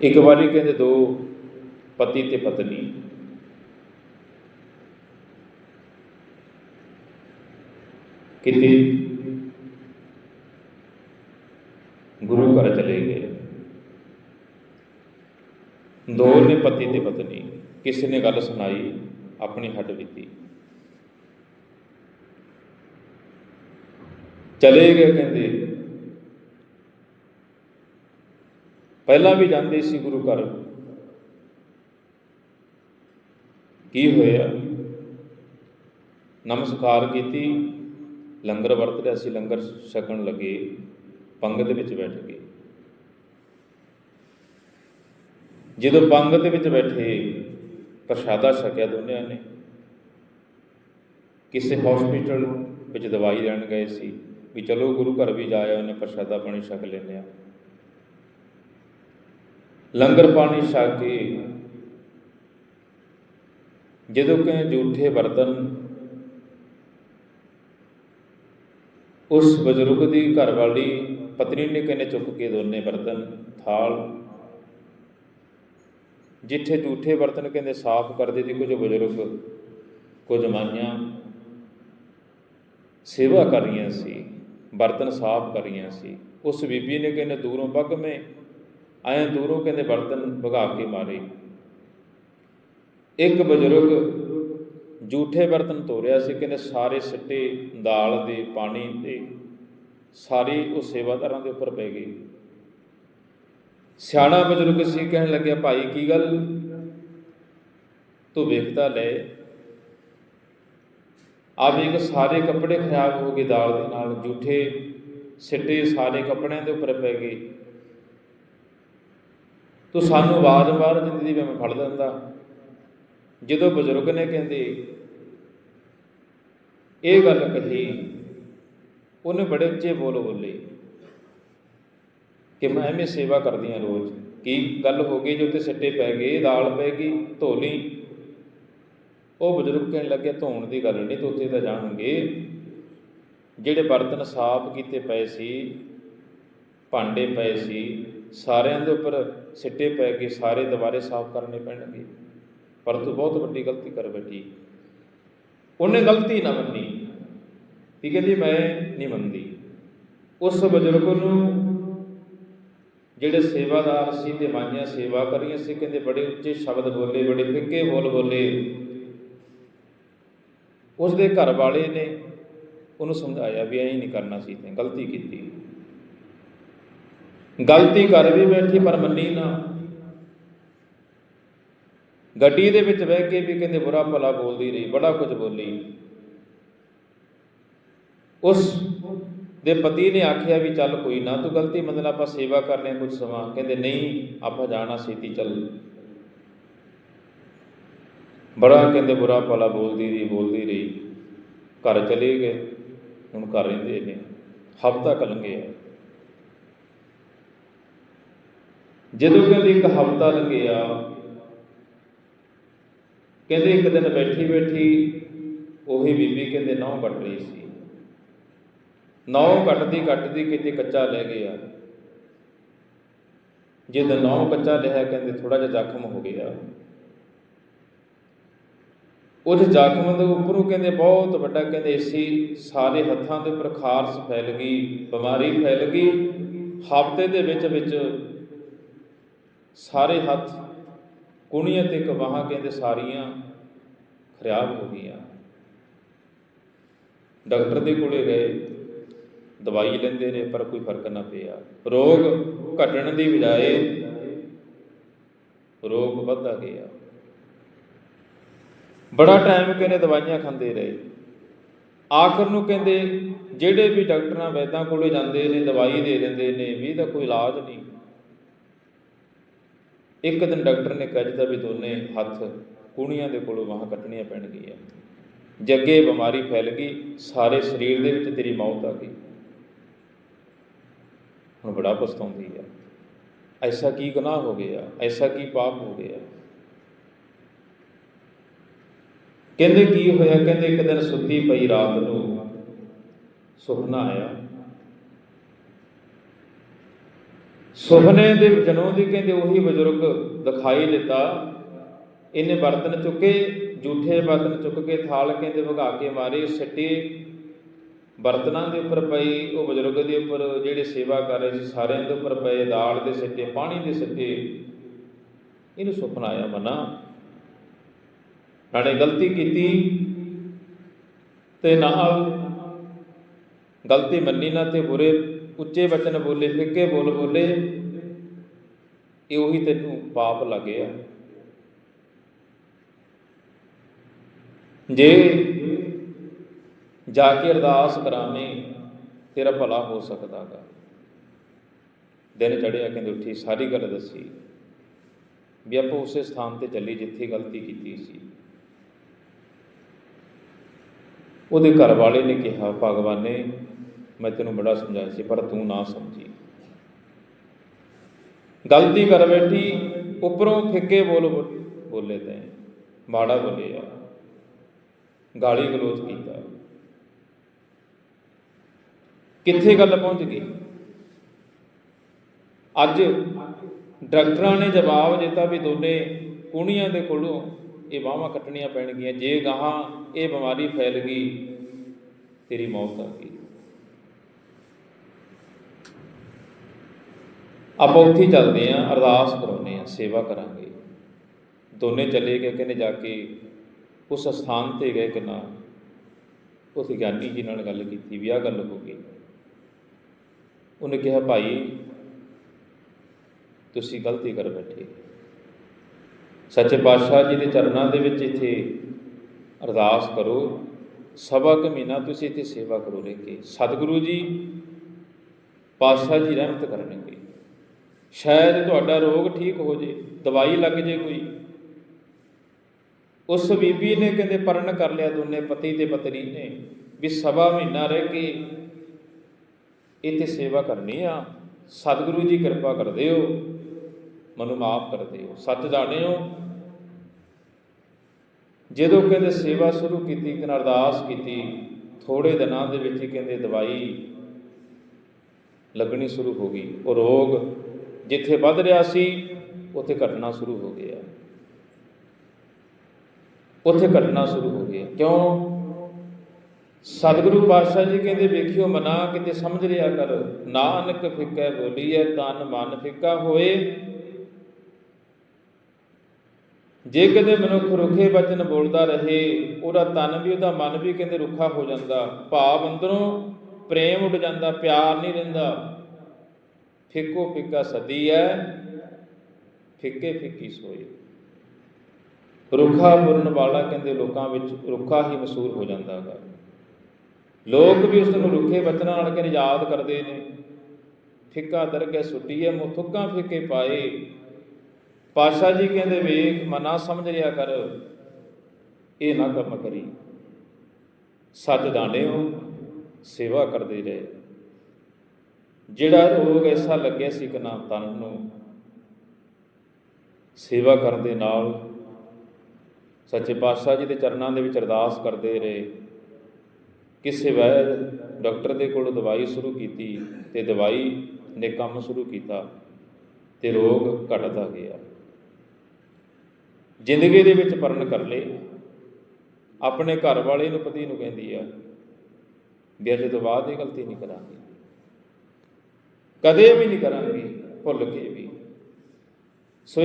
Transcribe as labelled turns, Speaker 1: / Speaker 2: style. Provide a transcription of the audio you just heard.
Speaker 1: ਇੱਕ ਵਾਰੀ ਕਹਿੰਦੇ ਦੋ ਪਤੀ ਤੇ ਪਤਨੀ। ਕਿਤੇ ਗੁਰੂ ਘਰ ਚਲੇ ਗਏ। ਦੋ ਨੇ ਪਤੀ ਤੇ ਪਤਨੀ। ਕਿਸੇ ਨੇ ਗੱਲ ਸੁਣਾਈ, ਆਪਣੀ ਹੱਡ ਬੀਤੀ ਚਲੇ ਗਏ ਕਹਿੰਦੇ ਪਹਿਲਾਂ ਵੀ ਜਾਂਦੇ ਸੀ ਗੁਰੂ ਘਰ। ਕੀ ਹੋਇਆ? ਨਮਸਕਾਰ ਕੀਤੀ। ਲੰਗਰ ਵਰਤ ਰਿਹਾ ਸੀ ਲੰਗਰ ਛਕਣ ਲੱਗੇ। ਪੰਗਤ ਵਿੱਚ ਬੈਠ ਗਏ। ਜਦੋਂ ਪੰਗਤ ਦੇ ਵਿੱਚ ਬੈਠੇ, ਪ੍ਰਸ਼ਾਦਾ ਛਕਿਆ ਦੋਨਿਆਂ ਨੇ। ਕਿਸੇ ਹਸਪੀਟਲ ਵਿੱਚ ਦਵਾਈ ਲੈਣ ਗਏ ਸੀ। ਵੀ ਚਲੋ ਗੁਰੂ ਘਰ ਵੀ ਜਾਇਆ ਉਹਨੇ ਪ੍ਰਸ਼ਾਦਾ ਪਾਣੀ ਛਕ ਲੈਂਦੇ ਆ। ਲੰਗਰ ਪਾਣੀ ਛਕ ਕੇ ਜਦੋਂ ਕਿ ਝੂਠੇ ਬਰਤਨ ਉਸ ਬਜ਼ੁਰਗ ਦੀ ਘਰਵਾਲੀ ਪਤਨੀ ਨੇ ਕਹਿੰਦੇ ਚੁੱਕ ਕੇ ਦੋਨੇ ਬਰਤਨ? ਥਾਲ। ਜਿੱਥੇ ਝੂਠੇ ਬਰਤਨ ਕਹਿੰਦੇ ਸਾਫ਼ ਕਰਦੇ ਸੀ, ਕੁਝ ਬਜ਼ੁਰਗ ਕੁਝ ਮਾਈਆਂ ਸੇਵਾ ਕਰ ਰਹੀਆਂ ਸੀ ਬਰਤਨ ਸਾਫ਼ ਕਰ ਰਹੀਆਂ ਸੀ। ਉਸ ਬੀਬੀ ਨੇ ਕਹਿੰਦੇ ਦੂਰੋਂ ਪੱਗ ਬੱਗਵੇਂ ਆਏ ਦੂਰੋਂ ਕਹਿੰਦੇ ਬਰਤਨ ਭਗਾ ਕੇ ਮਾਰੇ। ਇੱਕ ਬਜ਼ੁਰਗ ਜੂਠੇ ਬਰਤਨ ਧੋਰਿਆ ਸੀ, ਕਹਿੰਦੇ ਸਾਰੇ ਸਿੱਟੇ ਦਾਲ ਦੇ, ਪਾਣੀ ਦੇ, ਸਾਰੀ ਉਹ ਸੇਵਾਦਾਰਾਂ ਦੇ ਉੱਪਰ ਪੈ ਗਈ। ਸਿਆਣਾ ਬਜ਼ੁਰਗ ਸੀ, ਕਹਿਣ ਲੱਗਿਆ, ਭਾਈ, ਕੀ ਗੱਲ? ਤੂੰ ਵੇਖਦਾ ਲੈ। ਆ ਵੇਖ, ਸਾਰੇ ਕੱਪੜੇ ਖਰਾਬ ਹੋ ਗਏ ਦਾਲ ਦੇ ਨਾਲ, ਜੂਠੇ ਸਿੱਟੇ ਸਾਰੇ ਕੱਪੜਿਆਂ ਦੇ ਉੱਪਰ ਪੈ ਗਏ। ਤੂੰ ਸਾਨੂੰ ਆਵਾਜ਼ ਮਾਰ ਜ਼ਿੰਦਗੀ ਦੀ ਮੈਂ ਫੜ ਦਿੰਦਾ ਜਦੋਂ ਬਜ਼ੁਰਗ ਨੇ ਕਹਿੰਦੇ, ਇਹ ਗੱਲ ਕਹੀ, ਉਹਨੇ ਬੜੇ ਉੱਚੇ ਬੋਲ ਬੋਲੇ ਕਿ ਮੈਂ ਐਵੇਂ ਸੇਵਾ ਕਰਦੀ ਹਾਂ ਰੋਜ਼। ਕੀ ਗੱਲ ਹੋ ਗਈ ਜੋ ਤੇ ਸਿੱਟੇ ਪੈ ਗਏ, ਦਾਲ ਪੈ ਗਈ ਧੋ ਲਈ ਉਹ ਬਜ਼ੁਰਗ ਕਹਿਣ ਲੱਗਿਆ, ਧੋਣ ਦੀ ਗੱਲ ਨਹੀਂ ਤੋਤੇ ਤਾਂ ਜਾਣਗੇ। ਜਿਹੜੇ ਬਰਤਨ ਸਾਫ਼ ਕੀਤੇ ਪਏ ਸੀ, ਭਾਂਡੇ ਪਏ ਸੀ ਸਾਰਿਆਂ ਦੇ ਉੱਪਰ ਸਿੱਟੇ ਪੈ ਕੇ ਸਾਰੇ ਦੁਬਾਰੇ ਸਾਫ਼ ਕਰਨੇ ਪੈਣਗੇ। ਪਰ ਤੂੰ ਬਹੁਤ ਵੱਡੀ ਗਲਤੀ ਕਰ ਬੈਠੀ। ਉਹਨੇ ਗਲਤੀ ਨਾ ਮੰਨੀ। ਕੀ ਕਹਿੰਦੀ, ਮੈਂ ਨਹੀਂ ਮੰਨਦੀ। ਉਸ ਬਜ਼ੁਰਗ ਨੂੰ ਜਿਹੜੇ ਸੇਵਾਦਾਰ ਸੀ ਤੇ ਮਾਈਆਂ ਸੇਵਾ ਕਰੀਆਂ ਸੀ, ਕਹਿੰਦੇ ਬੜੇ ਉੱਚੇ ਸ਼ਬਦ ਬੋਲੇ, ਬੜੇ ਫਿੱਕੇ ਬੋਲ ਬੋਲੇ। ਉਸ ਦੇ ਘਰ ਵਾਲੇ ਨੇ ਉਹਨੂੰ ਸਮਝਾਇਆ ਵੀ ਐਂ ਨਹੀਂ ਕਰਨਾ ਸੀ, ਤੇ ਗਲਤੀ ਕੀਤੀ। ਗਲਤੀ ਕਰ ਵੀ ਬੈਠੀ ਪਰ ਮੰਨੀ ਨਾ। ਗੱਡੀ ਦੇ ਵਿੱਚ ਬਹਿ ਕੇ ਵੀ ਕਹਿੰਦੇ ਬੁਰਾ ਭਲਾ ਬੋਲਦੀ ਰਹੀ, ਬੜਾ ਕੁਝ ਬੋਲੀ। ਉਸ ਦੇ ਪਤੀ ਨੇ ਆਖਿਆ ਵੀ ਚੱਲ ਕੋਈ ਨਾ, ਤੂੰ ਗਲਤੀ ਮੰਨ ਆਪਾਂ ਸੇਵਾ ਕਰ ਰਹੇ ਕੁਝ ਸਮਾਂ। ਕਹਿੰਦੇ ਨਹੀਂ, ਆਪਾਂ ਜਾਣਾ ਛੇਤੀ, ਚੱਲ। ਬੜਾ ਕਹਿੰਦੇ ਬੁਰਾ ਭਲਾ ਬੋਲਦੀ ਰਹੀ ਬੋਲਦੀ ਰਹੀ। ਘਰ ਚਲੇ ਗਏ, ਹੁਣ ਘਰ ਰਹਿੰਦੇ ਨੇ। ਹਫ਼ਤਾ ਕ ਆ। ਜਦੋਂ ਕਹਿੰਦੇ ਇੱਕ ਹਫ਼ਤਾ ਲੰਘਿਆ ਕਹਿੰਦੇ ਇੱਕ ਦਿਨ ਬੈਠੀ ਬੈਠੀ ਉਹੀ ਬੀਬੀ ਕਹਿੰਦੇ ਨਹੁੰ ਕੱਟ ਰਹੀ ਸੀ। ਨਹੁੰ ਕੱਟਦੀ ਕੱਟਦੀ ਕਿਤੇ ਕੱਚਾ ਲੈ ਗਿਆ। ਜਦੋਂ ਨਹੁੰ ਕੱਚਾ ਲਿਆ ਕਹਿੰਦੇ ਥੋੜਾ ਜਿਹਾ ਜ਼ਖਮ ਹੋ ਗਿਆ। ਉਹਦੇ ਜ਼ਖਮ ਦੇ ਉੱਪਰੋਂ ਕਹਿੰਦੇ ਬਹੁਤ ਵੱਡਾ ਕਹਿੰਦੇ ਇਸੀ ਸਾਰੇ ਹੱਥਾਂ ਦੇ ਉੱਪਰ ਖਾਰਸ ਫੈਲ ਗਈ, ਬਿਮਾਰੀ ਫੈਲ ਗਈ। ਹਫ਼ਤੇ ਦੇ ਵਿੱਚ ਵਿੱਚ ਸਾਰੇ ਹੱਥ ਕੁਣੀਆਂ ਤੇ ਕਵਾਹਾਂ ਕਹਿੰਦੇ ਸਾਰੀਆਂ ਖਰਾਬ ਹੋ ਗਈਆਂ। ਡਾਕਟਰ ਦੇ ਕੋਲੇ ਗਏ, ਦਵਾਈ ਲੈਂਦੇ ਨੇ, ਪਰ ਕੋਈ ਫ਼ਰਕ ਨਾ ਪਿਆ। ਰੋਗ ਘਟਣ ਦੀ ਬਜਾਏ ਰੋਗ ਵੱਧਦਾ ਗਿਆ। ਬੜਾ ਟਾਈਮ ਕਹਿੰਦੇ ਦਵਾਈਆਂ ਖਾਂਦੇ ਰਹੇ। ਆਖਰ ਨੂੰ ਕਹਿੰਦੇ, ਜਿਹੜੇ ਵੀ ਡਾਕਟਰਾਂ ਵੈਦਾਂ ਕੋਲੇ ਜਾਂਦੇ ਨੇ, ਦਵਾਈ ਦੇ ਦਿੰਦੇ ਨੇ, ਵੀ ਇਹਦਾ ਕੋਈ ਇਲਾਜ ਨਹੀਂ। ਇੱਕ ਦਿਨ ਡਾਕਟਰ ਨੇ ਕਹਿ ਦਿੱਤਾ ਵੀ ਦੋਨੇ ਹੱਥ ਕੂਣੀਆਂ ਦੇ ਕੋਲੋਂ ਵਾਹ ਕੱਟਣੀਆਂ ਪੈਣਗੀਆਂ। ਜੱਗੇ ਬਿਮਾਰੀ ਫੈਲ ਗਈ, ਸਾਰੇ ਸਰੀਰ ਦੇ ਵਿੱਚ ਤੇਰੀ ਮੌਤ ਆ ਗਈ। ਹੁਣ ਬੜਾ ਪਛਤਾਉਂਦੀ ਆ। ਐਸਾ ਕੀ ਗੁਨਾਹ ਹੋ ਗਿਆ? ਐਸਾ ਕੀ ਪਾਪ ਹੋ ਗਿਆ? ਕਹਿੰਦੇ ਕੀ ਹੋਇਆ? ਕਹਿੰਦੇ ਇੱਕ ਦਿਨ ਸੁੱਤੀ ਪਈ ਰਾਤ ਨੂੰ ਸੁਪਨਾ ਆਇਆ। ਸੁਪਨੇ ਦੇ ਜਨੋਂ ਦੀ ਕਹਿੰਦੇ ਉਹੀ ਬਜ਼ੁਰਗ ਦਿਖਾਈ ਦਿੱਤਾ। ਇਹਨੇ ਬਰਤਨ ਚੁੱਕੇ ਝੂਠੇ ਬਰਤਨ ਚੁੱਕ ਕੇ ਥਾਲ ਕਹਿੰਦੇ ਭਗਾ ਕੇ ਮਾਰੇ ਸਿੱਟੇ। ਬਰਤਨਾਂ ਦੇ ਉੱਪਰ ਪਈ, ਉਹ ਬਜ਼ੁਰਗ ਦੇ ਉੱਪਰ ਜਿਹੜੇ ਸੇਵਾ ਕਰ ਰਹੇ ਸੀ, ਸਾਰਿਆਂ ਦੇ ਉੱਪਰ ਪਏ, ਦਾਲ ਦੇ ਸਿੱਟੇ, ਪਾਣੀ ਦੇ ਸਿੱਟੇ। ਇਹਨੂੰ ਸੁਪਨਾ ਆਇਆ ਮਨਾ। ਨਾਲੇ ਗਲਤੀ ਕੀਤੀ ਤੇ ਨਾਲ ਗਲਤੀ ਮੰਨੀ ਨਾ ਤੇ ਬੁਰੇ ਉੱਚੇ ਵਚਨ ਬੋਲੇ ਫਿੱਕੇ ਬੋਲ ਬੋਲੇ, ਇਹ ਉਹੀ ਤੈਨੂੰ ਪਾਪ ਲੱਗਿਆ ਜੇ ਜਾ ਕੇ ਅਰਦਾਸ ਕਰਾਵੇਂ, ਤੇਰਾ ਭਲਾ ਹੋ ਸਕਦਾਗਾ। ਦਿਨ ਚੜਿਆ ਕਹਿੰਦੇ ਉੱਠੀ, ਸਾਰੀ ਗੱਲ ਦੱਸੀ। ਵੀ ਆਪਾਂ ਉਸੇ ਸਥਾਨ ਤੇ ਚੱਲੀ ਜਿੱਥੇ ਗਲਤੀ ਕੀਤੀ ਸੀ। ਉਹਦੇ ਘਰ ਵਾਲੇ ਨੇ ਕਿਹਾ, ਭਗਵਾਨ ਨੇ ਮੈਂ ਤੈਨੂੰ ਬੜਾ ਸਮਝਾਇਆ ਸੀ, ਪਰ ਤੂੰ ਨਾ ਸਮਝੀ। ਗਲਤੀ ਕਰ ਬੈਠੀ, ਉੱਪਰੋਂ ਫਿੱਕੇ ਬੋਲ ਬੋਲ- ਬੋਲੇ ਤੇ, ਮਾੜਾ ਬੋਲਿਆ। ਗਾਲੀ ਗਲੋਚ ਕੀਤਾ। ਕਿੱਥੇ ਗੱਲ ਪਹੁੰਚ ਗਈ? ਅੱਜ ਡਾਕਟਰਾਂ ਨੇ ਜਵਾਬ ਦਿੱਤਾ ਵੀ ਦੋਨੇ ਕੁਣੀਆਂ ਦੇ ਕੋਲੋਂ ਇਹ ਬਾਹਾਂ ਕੱਟਣੀਆਂ ਪੈਣਗੀਆਂ। ਜੇ ਗਾਹਾਂ ਇਹ ਬਿਮਾਰੀ ਫੈਲ ਗਈ, ਤੇਰੀ ਮੌਤ ਆ ਗਈ। ਆਪਾਂ ਉੱਥੇ ਚੱਲਦੇ ਆਂ ਅਰਦਾਸ ਕਰਾਉਂਦੇ ਆਂ ਸੇਵਾ ਕਰਾਂਗੇ। ਦੋਨੇ ਚਲੇ ਗਏ, ਕਹਿੰਦੇ ਜਾ ਕੇ ਉਸ ਸਥਾਨ ਤੇ ਗਏ ਕਿ ਨਾ ਉਸ ਗਿਆਨੀ ਜੀ ਨਾਲ ਗੱਲ ਕੀਤੀ ਵੀ ਆਹ ਗੱਲ ਹੋ ਗਈ। ਉਹਨੇ ਕਿਹਾ, ਭਾਈ, ਤੁਸੀਂ ਗਲਤੀ ਕਰ ਬੈਠੇ ਸੱਚੇ ਪਾਤਸ਼ਾਹ ਜੀ ਦੇ ਚਰਨਾਂ ਦੇ ਵਿੱਚ ਇੱਥੇ ਅਰਦਾਸ ਕਰੋ। ਸਵਾ ਕੁ ਮਹੀਨਾ ਤੁਸੀਂ ਇੱਥੇ ਸੇਵਾ ਕਰੋ ਰਹਿ ਕੇ ਸਤਿਗੁਰੂ ਜੀ, ਪਾਤਸ਼ਾਹ ਜੀ ਰਹਿਮਤ ਕਰਨਗੇ। ਸ਼ਾਇਦ ਤੁਹਾਡਾ ਰੋਗ ਠੀਕ ਹੋ ਜੇ, ਦਵਾਈ ਲੱਗ ਜੇ ਕੋਈ। ਉਸ ਬੀਬੀ ਨੇ ਕਹਿੰਦੇ ਪਰਨ ਕਰ ਲਿਆ ਦੋਨੇ ਪਤੀ ਤੇ ਪਤਨੀ ਨੇ ਵੀ ਸਵਾ ਮਹੀਨਾ ਰਹਿ ਕੇ ਇੱਥੇ ਸੇਵਾ ਕਰਨੀ ਆ। ਸਤਿਗੁਰੂ ਜੀ ਕਿਰਪਾ ਕਰਦੇ ਹੋ, ਮਨੂੰ ਮਾਫ ਕਰਦੇ ਹੋ ਸੱਚ ਜਾਣੇ ਹੋ। ਜਦੋਂ ਕਹਿੰਦੇ ਸੇਵਾ ਸ਼ੁਰੂ ਕੀਤੀ ਕਿ ਅਰਦਾਸ ਕੀਤੀ ਥੋੜੇ ਦਿਨਾਂ ਦੇ ਵਿੱਚ ਹੀ ਕਹਿੰਦੇ ਦਵਾਈ ਲੱਗਣੀ ਸ਼ੁਰੂ ਹੋ ਗਈ। ਉਹ ਰੋਗ ਜਿੱਥੇ ਵੱਧ ਰਿਹਾ ਸੀ, ਉੱਥੇ ਘਟਣਾ ਸ਼ੁਰੂ ਹੋ ਗਿਆ ਉੱਥੇ ਘਟਣਾ ਸ਼ੁਰੂ ਹੋ ਗਿਆ ਕਿਉਂ? ਸਤਿਗੁਰੂ ਪਾਤਸ਼ਾਹ ਜੀ ਕਹਿੰਦੇ, ਵੇਖਿਓ ਮਨਾ, ਕਿਤੇ ਸਮਝ ਰਿਆ ਕਰ। ਨਾਨਕ ਫਿੱਕੈ ਬੋਲੀਐ, ਤਨ ਮਨ ਫਿੱਕਾ ਹੋਏ। ਜੇ ਕਦੇ ਮਨੁੱਖ ਰੁੱਖੇ ਬਚਨ ਬੋਲਦਾ ਰਹੇ, ਉਹਦਾ ਤਨ ਵੀ, ਉਹਦਾ ਮਨ ਵੀ ਕਹਿੰਦੇ ਰੁੱਖਾ ਹੋ ਜਾਂਦਾ। ਭਾਵ ਅੰਦਰੋਂ ਪ੍ਰੇਮ ਉੱਡ ਜਾਂਦਾ, ਪਿਆਰ ਨਹੀਂ ਰਹਿੰਦਾ। ਫਿੱਕੋ ਫਿੱਕਾ ਸਦੀ ਹੈ ਫਿੱਕੇ ਫਿੱਕੀ ਸੋਏ ਰੁੱਖਾ ਬੋਲਣ ਵਾਲਾ ਕਹਿੰਦੇ ਲੋਕਾਂ ਵਿੱਚ ਰੁੱਖਾ ਹੀ ਮਸੂਰ ਹੋ ਜਾਂਦਾ ਹੈ ਲੋਕ ਵੀ ਉਸ ਨੂੰ ਰੁੱਖੇ ਬਚਨਾਂ ਨਾਲ ਕਹਿੰਦੇ ਯਾਦ ਕਰਦੇ ਨੇ। ਫਿੱਕਾ ਦਰਗਹਿ ਸੁੱਟੀਏ ਮੁਥੁੱਕਾਂ ਫਿੱਕੇ ਪਾਏ। ਪਾਸ਼ਾ ਜੀ ਕਹਿੰਦੇ ਵੇਖ, ਮਨਾ ਸਮਝ ਰਿਆ ਕਰ, ਇਹ ਨਾ ਕੰਮ ਕਰੀ। ਸੱਚ ਹੋ ਸੇਵਾ ਕਰਦੇ ਰਹੇ। ਜਿਹੜਾ ਰੋਗ ਐਸਾ ਲੱਗਿਆ ਸੀ ਕਿ ਨਾ ਤਨ ਨੂੰ ਸੇਵਾ ਕਰਨ ਦੇ ਨਾਲ ਸੱਚੇ ਪਾਤਸ਼ਾਹ ਜੀ ਦੇ ਚਰਨਾਂ ਦੇ ਵਿੱਚ ਅਰਦਾਸ ਕਰਦੇ ਰਹੇ। ਕਿਸੇ ਵੈਦ ਡਾਕਟਰ ਦੇ ਕੋਲ ਦਵਾਈ ਸ਼ੁਰੂ ਕੀਤੀ ਤੇ ਦਵਾਈ ਨੇ ਕੰਮ ਸ਼ੁਰੂ ਕੀਤਾ ਤੇ ਰੋਗ ਘਟਦਾ ਗਿਆ। ਜ਼ਿੰਦਗੀ ਦੇ ਵਿੱਚ ਪਰਨ ਕਰ ਲਏ। ਆਪਣੇ ਘਰ ਵਾਲੇ ਨੂੰ ਪਤੀ ਨੂੰ ਕਹਿੰਦੀ ਆ ਵੀ ਅਜੇ ਤੋਂ ਬਾਅਦ ਇਹ ਗਲਤੀ ਨਹੀਂ ਕਰਾਂਗੇ। ਕਦੇ ਵੀ ਨਹੀਂ ਕਰਾਂਗੇ ਭੁੱਲ ਕੇ ਵੀ।